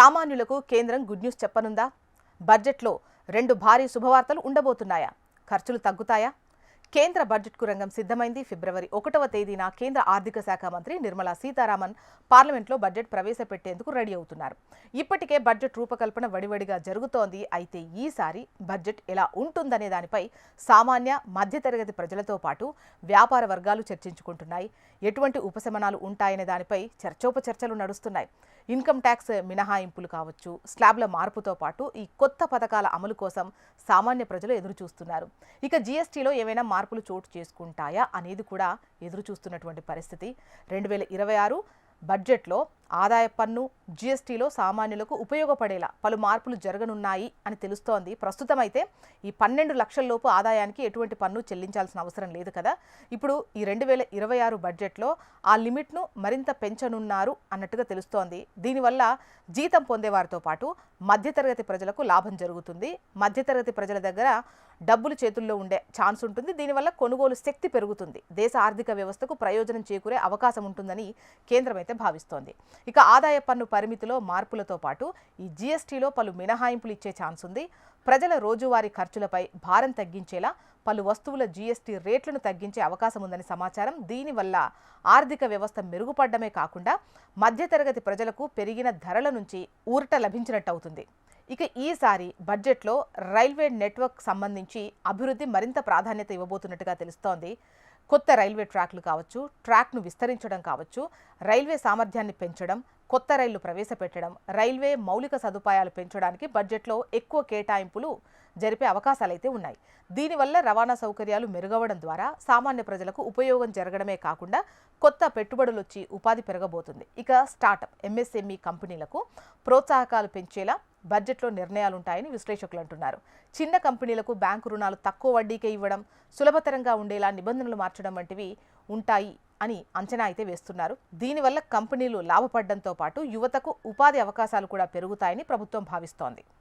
సామాన్యులకు కేంద్రం good news చెప్పనుందా? బడ్జెట్లో రెండు భారీ శుభవార్తలు ఉండబోతున్నాయా? ఖర్చులు తగ్గుతాయా? కేంద్ర బడ్జెట్కు రంగం సిద్ధమైంది. ఫిబ్రవరి ఒకటవ తేదీన కేంద్ర ఆర్థిక శాఖ మంత్రి నిర్మలా సీతారామన్ పార్లమెంట్లో బడ్జెట్ ప్రవేశపెట్టేందుకు రెడీ అవుతున్నారు. ఇప్పటికే బడ్జెట్ రూపకల్పన వడివడిగా జరుగుతోంది. అయితే ఈసారి బడ్జెట్ ఎలా ఉంటుందనే దానిపై సామాన్య మధ్యతరగతి ప్రజలతో పాటు వ్యాపార వర్గాలు చర్చించుకుంటున్నాయి. ఎటువంటి ఉపశమనాలు ఉంటాయనే దానిపై చర్చోపచర్చలు నడుస్తున్నాయి. ఇన్కమ్ ట్యాక్స్ మినహాయింపులు కావచ్చు స్లాబ్ల మార్పుతో పాటు ఈ కొత్త పథకాల అమలు కోసం సామాన్య ప్రజలు ఎదురు చూస్తున్నారు ఇక జీఎస్టీలో ఏవైనా మార్పులు చోటు చేసుకుంటాయా అనేది కూడా ఎదురు చూస్తున్నటువంటి పరిస్థితి. రెండు వేల ఇరవై ఆరు బడ్జెట్లో ఆదాయ పన్ను జీఎస్టీలో సామాన్యులకు ఉపయోగపడేలా పలు మార్పులు జరగనున్నాయి అని తెలుస్తోంది. ప్రస్తుతం అయితే ఈ పన్నెండు లక్షల లోపు ఆదాయానికి ఎటువంటి పన్ను చెల్లించాల్సిన అవసరం లేదు కదా. ఇప్పుడు ఈ రెండు వేల ఇరవై ఆరు బడ్జెట్లో ఆ లిమిట్ను మరింత పెంచనున్నారు అన్నట్టుగా తెలుస్తోంది. దీనివల్ల జీతం పొందేవారితో పాటు మధ్యతరగతి ప్రజలకు లాభం జరుగుతుంది. మధ్యతరగతి ప్రజల దగ్గర డబ్బులు చేతుల్లో ఉండే ఛాన్స్ ఉంటుంది. దీనివల్ల కొనుగోలు శక్తి పెరుగుతుంది. దేశ ఆర్థిక వ్యవస్థకు ప్రయోజనం చేకూరే అవకాశం ఉంటుందని కేంద్రం అయితే భావిస్తోంది. ఇక ఆదాయ పన్ను పరిమితిలో మార్పులతో పాటు ఈ జీఎస్టీలో పలు మినహాయింపులు ఇచ్చే ఛాన్స్ ఉంది. ప్రజల రోజువారీ ఖర్చులపై భారం తగ్గించేలా పలు వస్తువుల జీఎస్టీ రేట్లను తగ్గించే అవకాశం ఉందని సమాచారం. దీనివల్ల ఆర్థిక వ్యవస్థ మెరుగుపడమే కాకుండా మధ్యతరగతి ప్రజలకు పెరిగిన ధరల నుంచి ఊరట లభించినట్టు అవుతుంది ఇక ఈసారి బడ్జెట్లో రైల్వే నెట్వర్క్ సంబంధించి అభివృద్ధి మరింత ప్రాధాన్యత ఇవ్వబోతున్నట్టుగా తెలుస్తోంది. కొత్త రైల్వే ట్రాక్లు కావచ్చు ట్రాక్ను విస్తరించడం కావచ్చు రైల్వే సామర్థ్యాన్ని పెంచడం కొత్త రైళ్ళు ప్రవేశపెట్టడం రైల్వే మౌలిక సదుపాయాలు పెంచడానికి బడ్జెట్లో ఎక్కువ కేటాయింపులు జరిపే అవకాశాలైతే ఉన్నాయి. దీనివల్ల రవాణా సౌకర్యాలు మెరుగవడం ద్వారా సామాన్య ప్రజలకు ఉపయోగం జరగడమే కాకుండా కొత్త పెట్టుబడులు వచ్చి ఉపాధి పెరగబోతుంది. ఇక స్టార్టప్ ఎంఎస్ఎంఈ కంపెనీలకు ప్రోత్సాహకాలు పెంచేలా బడ్జెట్లో నిర్ణయాలుంటాయని విశ్లేషకులు అంటున్నారు. చిన్న కంపెనీలకు బ్యాంకు రుణాలు తక్కువ వడ్డీకే ఇవ్వడం సులభతరంగా ఉండేలా నిబంధనలు మార్చడం వంటివి ఉంటాయి అని అంచనా అయితే వేస్తున్నారు. దీనివల్ల కంపెనీలు లాభపడడంతో పాటు యువతకు ఉపాధి అవకాశాలు కూడా పెరుగుతాయని ప్రభుత్వం భావిస్తోంది.